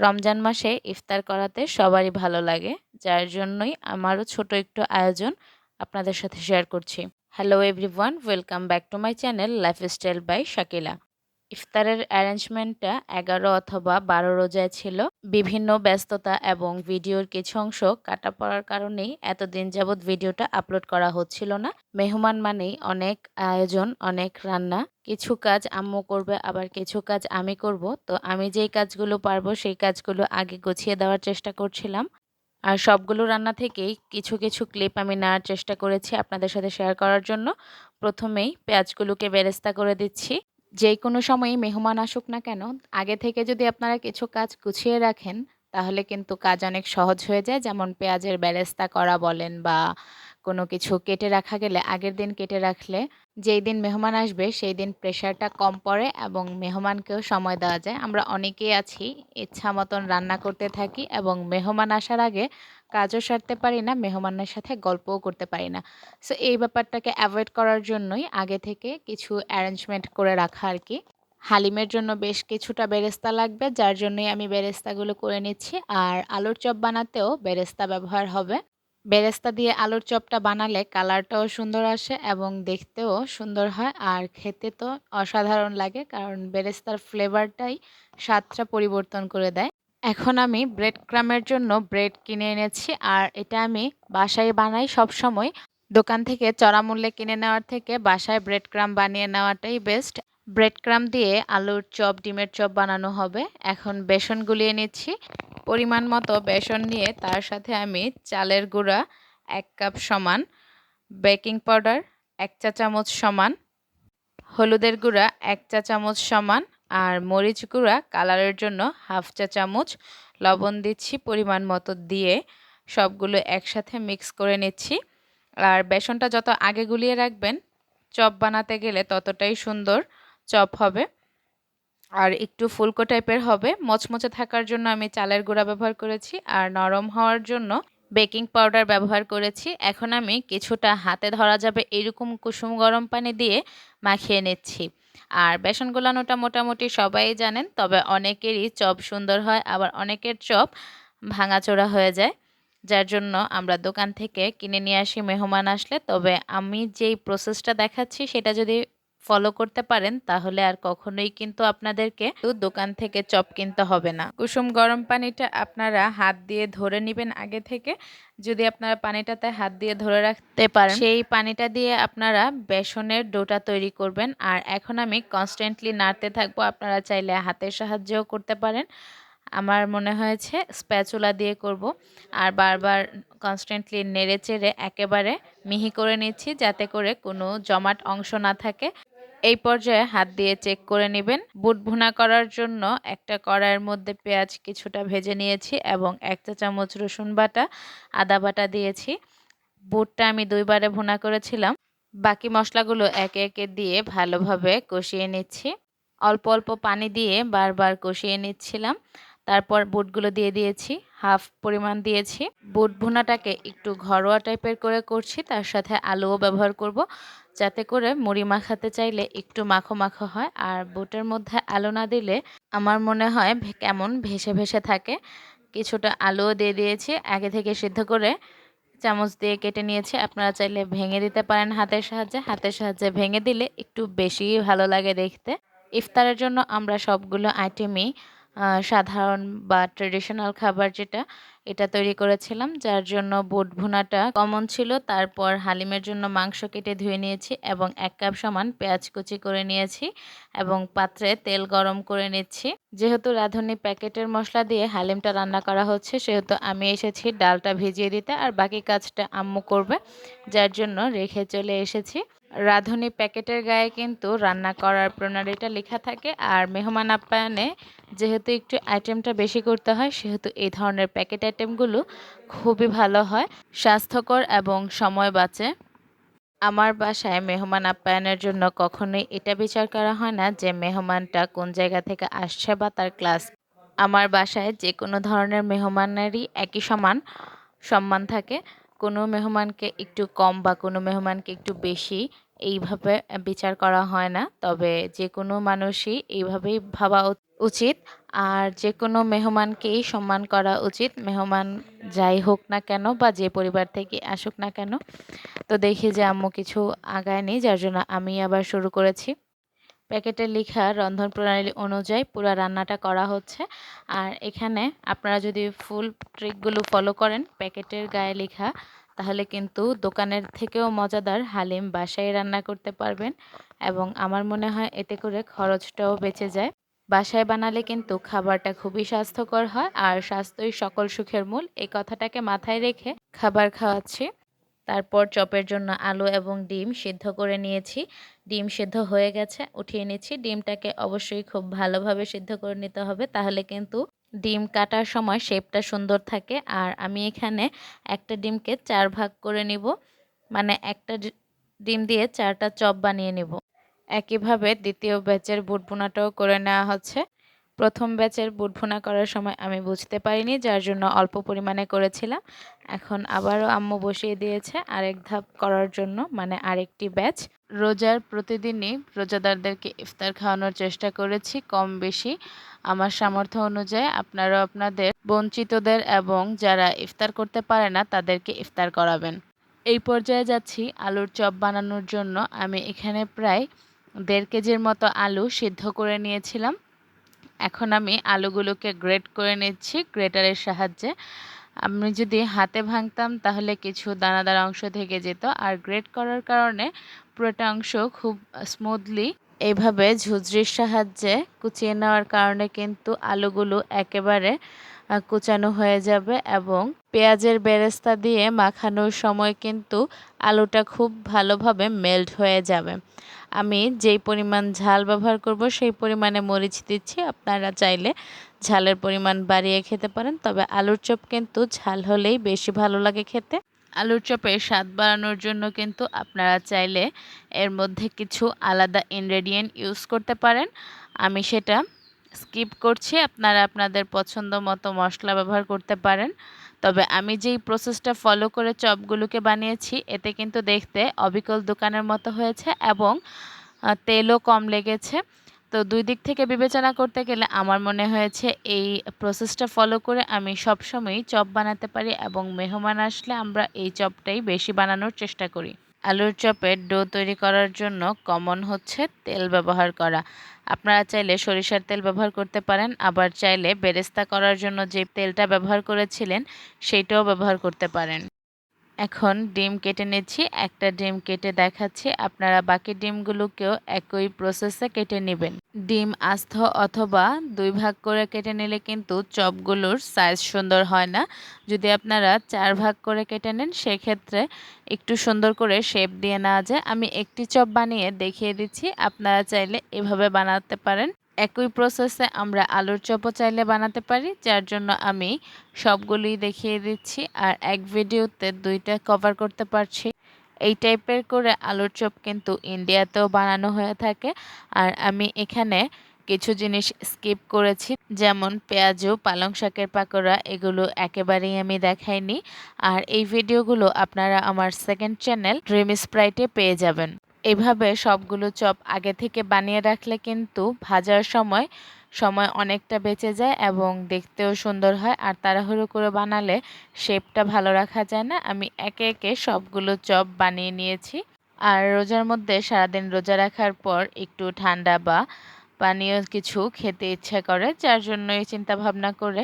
রমজান মাসে ইফতার করাতে সবারই ভালো লাগে, যার জন্যই আমারও ছোট একটু আয়োজন আপনাদের সাথে শেয়ার করছি। Hello everyone welcome back to my channel lifestyle by Shakila ইফতারের অ্যারেঞ্জমেন্টটা এগারো অথবা বারো রোজায় ছিল। বিভিন্ন ব্যস্ততা এবং ভিডিওর কিছু অংশ কাটা পড়ার কারণেই এতদিন যাবৎ ভিডিওটা আপলোড করা হচ্ছিল না। মেহমান মানেই অনেক আয়োজন, অনেক রান্না। কিছু কাজ আম্মু করবে, আবার কিছু কাজ আমি করব। তো আমি যেই কাজগুলো পারব, সেই কাজগুলো আগে গুছিয়ে দেওয়ার চেষ্টা করছিলাম। আর সবগুলো রান্না থেকেই কিছু কিছু ক্লিপ আমি নেওয়ার চেষ্টা করেছি আপনাদের সাথে শেয়ার করার জন্য। প্রথমেই পেঁয়াজগুলোকে বেরেস্তা করে দিচ্ছি। যে কোনো সময়ই মেহমান আসুক না কেন, আগে থেকে যদি আপনারা কিছু কাজ গুছিয়ে রাখেন, তাহলে কিন্তু কাজ অনেক সহজ হয়ে যায়। যেমন পেঁয়াজের ব্যারেস্তা করা বলেন বা কোনো কিছু কেটে রাখা গেলে আগের দিন কেটে রাখলে যেই দিন মেহমান আসবে, সেই দিন প্রেশারটা কম পড়ে এবং মেহমানকেও সময় দেওয়া যায়। আমরা অনেকেই আছি, ইচ্ছা মতন রান্না করতে থাকি এবং মেহমান আসার আগে কাজও সারতে পারি না, মেহমানের সাথে গল্পও করতে পারি না। সো এই ব্যাপারটাকে অ্যাভয়েড করার জন্যই আগে থেকে কিছু অ্যারেঞ্জমেন্ট করে রাখা আর কি। হালিমের জন্য বেশ কিছুটা বেরেস্তা লাগবে, যার জন্যই আমি বেরেস্তাগুলো করে নিচ্ছি। আর আলুর চপ বানাতেও বেরেস্তা ব্যবহার হবে। বেরেস্তা দিয়ে আলুর চপটা বানালে কালারটাও সুন্দর আসে এবং দেখতেও সুন্দর হয়। আর খেতে তো অসাধারণ লাগে কারণ বেরেস্তার ফ্লেভারটাই স্বাদটা পরিবর্তন করে দেয়। এখন আমি ব্রেড ক্রামের জন্য ব্রেড কিনে এনেছি আর এটা আমি বাসায় বানাই সব সময় দোকান থেকে চড়া মূল্যে কিনে নেওয়ার থেকে বাসায় ব্রেড ক্রাম বানিয়ে নেওয়াটাই বেস্ট। ব্রেড ক্রাম দিয়ে আলুর চপ, ডিমের চপ বানানো হবে। এখন বেসন গুলিয়ে নিচ্ছি পরিমাণ মতো বেসন নিয়ে তার সাথে আমি চালের গুঁড়া এক কাপ সমান, বেকিং পাউডার এক চা চামচ সমান, হলুদের গুঁড়া এক চা চামচ সমান আর মরিচ গুঁড়া কালারের জন্য হাফ চা চামচ। লবণ দিচ্ছি পরিমাণ মতো দিয়ে সবগুলো একসাথে মিক্স করে নিচ্ছি। আর বেসনটা যত আগে গুলিয়ে রাখবেন, চপ বানাতে গেলে ততটাই সুন্দর চপ হবে। আর একটু ফুলকো টাইপের হবে। মচমচে থাকার জন্য আমি চালের গুঁড়া ব্যবহার করেছি আর নরম হওয়ার জন্য বেকিং পাউডার ব্যবহার করেছি। এখন আমি কিছুটা হাতে ধরা যাবে এরকম কুসুম গরম পানি দিয়ে মাখিয়ে নিচ্ছি। আর বেসন গোলানোটা মোটামুটি সবাই জানেন, তবে অনেকেরই চপ সুন্দর হয়, আবার অনেকের চপ ভাঙাচোরা হয়ে যায়। যার জন্য আমরা দোকান থেকে কিনে নিয়ে আসি, মেহমান আসলে। তবে আমি যেই প্রসেসটা দেখাচ্ছি, সেটা যদি ফলো করতে পারেন, তাহলে আর কখনোই কিন্তু আপনাদেরকে দোকান থেকে চপ কিনতে হবে না। কুসুম গরম পানিটা আপনারা হাত দিয়ে ধরে নেবেন আগে থেকে। যদি আপনারা পানিটাতে হাত দিয়ে ধরে রাখতে পারেন, সেই পানিটা দিয়ে আপনারা বেসনের ডোটা তৈরি করবেন। আর এখন আমি কনস্ট্যান্টলি নাড়তে থাকব, আপনারা চাইলে হাতের সাহায্যেও করতে পারেন। আমার মনে হয়েছে স্প্যাচুলা দিয়ে করব। আর বারবার কনস্ট্যান্টলি নেড়ে চেড়ে একেবারে মিহি করে নিচ্ছি, যাতে করে কোনো জমাট অংশ না থাকে। এই পর্যায়ে হাত দিয়ে চেক করে নেবেন। বুট ভুনা করার জন্য একটা কড়াইয়ের মধ্যে পেঁয়াজ কিছুটা ভেজে নিয়েছি এবং এক চা চামচ রসুন বাটা, আদা বাটা দিয়েছি। বুটটা আমি দুইবারে ভুনা করেছিলাম। বাকি মশলাগুলো একে একে দিয়ে ভালোভাবে কষিয়ে নিচ্ছি। অল্প অল্প পানি দিয়ে বারবার কষিয়ে নিচ্ছিলাম। তারপর বুটগুলো দিয়ে দিয়েছি, হাফ পরিমাণ দিয়েছি। বুট ভুনাটাকে একটু ঘরোয়া টাইপের করে করছি, তার সাথে আলুও ব্যবহার করব, যাতে করে মুড়ি মাখাতে চাইলে একটু মাখো মাখো হয়। আর বুটের মধ্যে আলু না দিলে আমার মনে হয় কেমন ভেসে ভেসে থাকে। কিছুটা আলুও দিয়ে দিয়েছি, আগে থেকে সিদ্ধ করে চামচ দিয়ে কেটে নিয়েছি। আপনারা চাইলে ভেঙে দিতে পারেন হাতের সাহায্যে। হাতের সাহায্যে ভেঙে দিলে একটু বেশি ভালো লাগে দেখতে। ইফতারের জন্য আমরা সবগুলো আইটেমই সাধারণ বা ট্রেডিশনাল খাবার যেটা এটা তৈরি করেছিলাম, যার জন্য বুট ভুনাটা কমন ছিল। তারপর হালিমের জন্য মাংস কেটে ধুয়ে নিয়েছি এবং এক কাপ সমান পেঁয়াজ কুচি করে নিয়েছি এবং পাত্রে তেল গরম করে নিচ্ছি। যেহেতু রাঁধুনি প্যাকেটের মশলা দিয়ে হালিমটা রান্না করা হচ্ছে, সেহেতু আমি এসেছি ডালটা ভিজিয়ে দিতে আর বাকি কাজটা আম্মু করবে, যার জন্য রেখে চলে এসেছি। রাঁধুনি প্যাকেটের গায়ে কিন্তু রান্না করার প্রণালীটা লেখা থাকে আর মেহমান আপ্যায়নে যেহেতু একটু আইটেমটা বেশি করতে হয়, সেহেতু এই ধরনের প্যাকেট আইটেমগুলো খুবই ভালো হয়, স্বাস্থ্যকর এবং সময় বাঁচে। আমার বাসায় মেহমান আপ্যায়নের জন্য কখনোই এটা বিচার করা হয় না যে মেহমানটা কোন জায়গা থেকে আসছে বা তার ক্লাস। আমার বাসায় যে কোনো ধরনের মেহমানেরই একই সমান সম্মান থাকে। কোনো মেহমানকে একটু কম বা কোনো মেহমানকে একটু বেশি এইভাবে বিচার করা হয় না। তবে যে কোনো মানুষই এইভাবেই ভাবা উচিত। আর যে কোনো মেহমানকেই সম্মান করা উচিত। মেহমান যাই হোক না কেন বা যে পরিবার থেকে আসুক না কেন। তো দেখি যে আম্মু কিছু আগায়নি যার জন্য আমি আবার শুরু করেছি। প্যাকেটে লেখা রন্ধন প্রণালী অনুযায়ী পুরো রান্নাটা করা হচ্ছে। আর এখানে আপনারা যদি ফুল ট্রিকগুলো ফলো করেন, প্যাকেটের গায়ে লেখা, তাহলে কিন্তু দোকানের থেকেও মজাদার হালিম বাসায় রান্না করতে পারবেন। এবং আমার মনে হয় এতে করে খরচটাও বেঁচে যায়। বাসায় বানালে কিন্তু খাবারটা খুবই স্বাস্থ্যকর হয় আর স্বাস্থ্যই সকল সুখের মূল। এই কথাটাকে মাথায় রেখে খাবার খাওয়াচ্ছি। তারপর চপের জন্য আলু এবং ডিম সিদ্ধ করে নিয়েছি। ডিম সিদ্ধ হয়ে গেছে, উঠিয়ে নিচ্ছি। ডিমটাকে অবশ্যই খুব ভালোভাবে সিদ্ধ করে নিতে হবে, তাহলে কিন্তু ডিম কাটার সময় শেপটা সুন্দর থাকে। আর আমি এখানে একটা ডিমকে চার ভাগ করে নিব মানে একটা ডিম দিয়ে চারটা চপ বানিয়ে নিব। একইভাবে দ্বিতীয় ব্যাচের বুট বোনাটাও করে নেওয়া হচ্ছে। প্রথম ব্যাচের বুট করার সময় আমি বুঝতে পারিনি, যার জন্য অল্প পরিমাণে করেছিলাম। এখন আবারও আম্মু বসিয়ে দিয়েছে আরেক ধাপ করার জন্য মানে আরেকটি ব্যাচ। রোজার প্রতিদিনই রোজাদারদেরকে ইফতার খাওয়ানোর চেষ্টা করেছি কম বেশি আমার সামর্থ্য অনুযায়ী আপনারা আপনাদের বঞ্চিতদের এবং যারা ইফতার করতে পারে না, তাদেরকে ইফতার করাবেন। এই পর্যায়ে যাচ্ছি, আলুর চপ বানানোর জন্য। আমি এখানে প্রায় দেড় কেজির মতো আলু সিদ্ধ করে নিয়েছিলাম। এখন আমি আলুগুলোকে গ্রেট করে নিচ্ছি, গ্রেটারের সাহায্যে। আমি যদি হাতে ভাঙতাম তাহলে কিছু দানাদার অংশ থেকে যেত। আর গ্রেট করার কারণে পুরোটা অংশ খুব স্মুথলি এইভাবে ঝুঝরির সাহায্যে কুচিয়ে নেওয়ার কারণে কিন্তু আলুগুলো একেবারে কুচানো হয়ে যাবে এবং পেঁয়াজের বেরেস্তা দিয়ে মাখানোর সময় কিন্তু আলুটা খুব ভালোভাবে মেল্ট হয়ে যাবে। আমি যেই পরিমাণ ঝাল ব্যবহার করব সেই পরিমাণে মরিচ দিচ্ছি। আপনারা চাইলে ঝালের পরিমাণ বাড়িয়ে খেতে পারেন, তবে আলুর চপ কিন্তু ঝাল হলেই বেশি ভালো লাগে খেতে। আলুর চপের স্বাদ বাড়ানোর জন্য কিন্তু আপনারা চাইলে এর মধ্যে কিছু আলাদা ইনগ্রেডিয়েন্ট ইউজ করতে পারেন। আমি সেটা স্কিপ করছি, আপনারা আপনাদের পছন্দ মতো মশলা ব্যবহার করতে পারেন। তবে আমি যেই প্রসেসটা ফলো করে চপগুলোকে বানিয়েছি, এতে কিন্তু দেখতে অবিকল দোকানের মতো হয়েছে এবং তেলও কম লেগেছে। তো দুই দিক থেকে বিবেচনা করতে গেলে আমার মনে হয়েছে এই প্রসেসটা ফলো করে আমি সবসময়ই চপ বানাতে পারি এবং মেহমান আসলে আমরা এই চপটাই বেশি বানানোর চেষ্টা করি। আলুর চপের ডো তৈরি করার জন্য কমন হচ্ছে তেল ব্যবহার করা। আপনারা চাইলে সরিষার তেল ব্যবহার করতে পারেন, আবার চাইলে বেরেস্তা করার জন্য যে তেলটা ব্যবহার করেছিলেন, সেইটাও ব্যবহার করতে পারেন। এখন ডিম কেটে নিচ্ছি, একটা ডিম কেটে দেখাচ্ছি, আপনারা বাকি ডিমগুলোকেও একই প্রসেসে কেটে নেবেন। ডিম আস্থ অথবা দুই ভাগ করে কেটে নিলে কিন্তু চপগুলোর সাইজ সুন্দর হয় না। যদি আপনারা চার ভাগ করে কেটে নেন, সেক্ষেত্রে একটু সুন্দর করে শেপ দিয়ে নেওয়া যায়। আমি একটি চপ বানিয়ে দেখিয়ে দিচ্ছি, আপনারা চাইলে এভাবে বানাতে পারেন। একই প্রসেসে আমরা আলুর চপও চাইলে বানাতে পারি, যার জন্য আমি সবগুলোই দেখিয়ে দিচ্ছি। আর এক ভিডিওতে দুইটা কভার করতে পারছি। এই টাইপের করে আলুর চপ কিন্তু ইন্ডিয়াতেও বানানো হয়ে থাকে। আর আমি এখানে কিছু জিনিস স্কিপ করেছি, যেমন পেঁয়াজু, পালং শাকের পাকোড়া, এগুলো একেবারেই আমি দেখাইনি। আর এই ভিডিওগুলো আপনারা আমার সেকেন্ড চ্যানেল ড্রিম স্প্রাইটে পেয়ে যাবেন। এভাবে সবগুলো চপ আগে থেকে বানিয়ে রাখলে কিন্তু ভাজার সময় সময় অনেকটা বেঁচে যায় এবং দেখতেও সুন্দর হয়। আর তাড়াহুড়ো করে বানালে শেপটা ভালো রাখা যায় না। আমি একে একে সবগুলো চপ বানিয়ে নিয়েছি। আর রোজার মধ্যে সারাদিন রোজা রাখার পর একটু ঠান্ডা বা পানীয় কিছু খেতে ইচ্ছা করে, যার জন্যই চিন্তা ভাবনা করে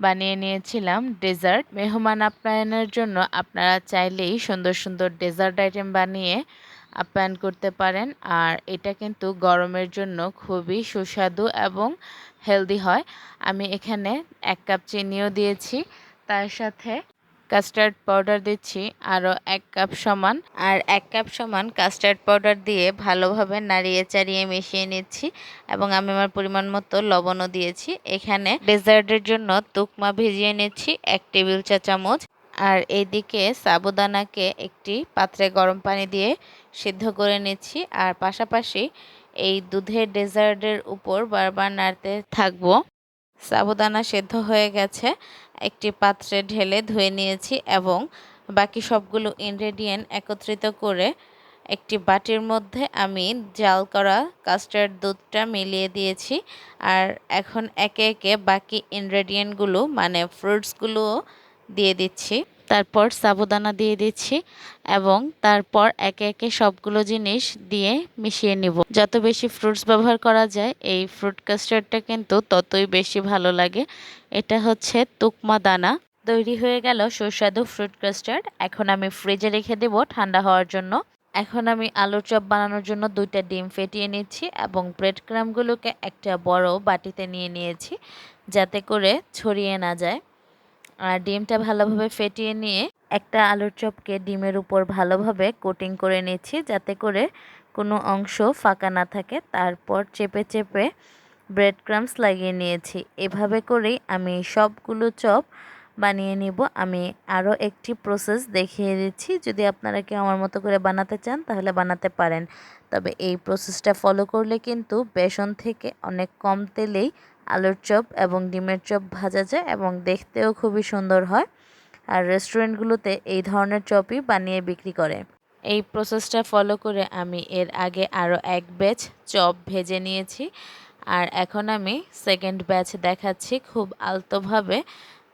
বানিয়ে নিয়েছিলাম ডেজার্ট। মেহমান আপ্যায়নের জন্য আপনারা চাইলেই সুন্দর সুন্দর ডেজার্ট আইটেম বানিয়ে আপ্যায়ন করতে পারেন। আর এটা কিন্তু গরমের জন্য খুবই সুস্বাদু এবং হেলদি হয়। আমি এখানে এক কাপ চিনিও দিয়েছি। তার সাথে কাস্টার্ড পাউডার দিচ্ছি, আরও এক কাপ সমান। আর এক কাপ সমান কাস্টার্ড পাউডার দিয়ে ভালোভাবে নাড়িয়ে চাড়িয়ে মিশিয়ে নিচ্ছি এবং আমি আমার পরিমাণ মতো লবণও দিয়েছি। এখানে ডেজার্টের জন্য তুকমা ভিজিয়ে নিচ্ছি, এক টেবিল চা চামচ আর এদিকে সাবুদানাকে একটি পাত্রে গরম পানি দিয়ে সিদ্ধ করে নিচ্ছি। আর পাশাপাশি এই দুধের ডেজার্টের উপর বারবার নাড়তে থাকব। সাবুদানা সেদ্ধ হয়ে গেছে। একটি পাত্রে ঢেলে ধুয়ে নিয়েছি এবং বাকি সবগুলো ইনগ্রেডিয়েন্ট একত্রিত করে একটি বাটির মধ্যে আমি জাল করা কাস্টার্ড দুধটা মিলিয়ে দিয়েছি। আর এখন একে একে বাকি ইনগ্রেডিয়েন্টগুলো মানে ফ্রুটসগুলোও দিয়ে দিচ্ছি। তারপর সাবুদানা দিয়ে দিচ্ছি এবং তারপর একে একে সবগুলো জিনিস দিয়ে মিশিয়ে নিব। যত বেশি ফ্রুটস ব্যবহার করা যায়, এই ফ্রুট কাস্টার্ডটা কিন্তু ততই বেশি ভালো লাগে। এটা হচ্ছে তুকমা দানা। তৈরি হয়ে গেল সুস্বাদু ফ্রুট কাস্টার্ড এখন আমি ফ্রিজে রেখে দেব ঠান্ডা হওয়ার জন্য। এখন আমি আলুর চপ বানানোর জন্য দুইটা ডিম ফেটিয়ে নিচ্ছি এবং ব্রেড ক্রামগুলোকে একটা বড় বাটিতে নিয়ে নিয়েছি যাতে করে ছড়িয়ে না যায়। আর ডিমটা ভালোভাবে ফেটিয়ে নিয়ে একটা আলুর চপকে ডিমের উপর ভালোভাবে কোটিং করে নিচ্ছি যাতে করে কোনো অংশ ফাঁকা না থাকে। তারপর চেপে চেপে ব্রেড ক্রামস লাগিয়ে নিয়েছি। এভাবে করেই আমি সবগুলো চপ বানিয়ে নিব। আমি আরও একটি প্রসেস দেখিয়ে দিচ্ছি। যদি আপনারা কেউ আমার মতো করে বানাতে চান তাহলে বানাতে পারেন। তবে এই প্রসেসটা ফলো করলে কিন্তু বেসন থেকে অনেক কম তেলেই আলুর চপ এবং ডিমের চপ ভাজা যায় এবং দেখতেও খুবই সুন্দর হয়। আর রেস্টুরেন্টগুলোতে এই ধরনের চপই বানিয়ে বিক্রি করে। এই প্রসেসটা ফলো করে আমি এর আগে আরও এক ব্যাচ চপ ভেজে নিয়েছি। আর এখন আমি সেকেন্ড ব্যাচ দেখাচ্ছি, খুব আলতোভাবে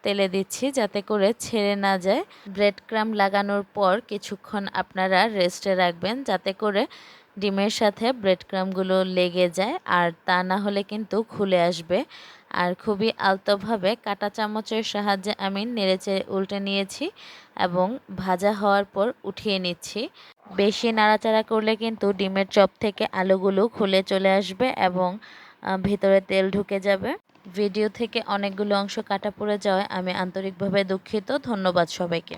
তেলে দিচ্ছি যাতে করে ছেড়ে না যায়। ব্রেড ক্রাম লাগানোর পর কিছুক্ষণ আপনারা রেস্টে রাখবেন যাতে করে ডিমের সাথে ব্রেড ক্রামগুলো লেগে যায় আর তা না হলে কিন্তু খুলে আসবে। আর খুবই আলতোভাবে কাটা চামচের সাহায্যে আমি নেড়েচে উল্টে নিয়েছি এবং ভাজা হওয়ার পর উঠিয়ে নিচ্ছি। বেশি নাড়াচাড়া করলে কিন্তু ডিমের চপ থেকে আলুগুলো খুলে চলে আসবে এবং ভেতরে তেল ঢুকে যাবে। ভিডিও থেকে অনেকগুলো অংশ কাটা পড়ে যাওয়ায় আমি আন্তরিকভাবে দুঃখিত। ধন্যবাদ সবাইকে।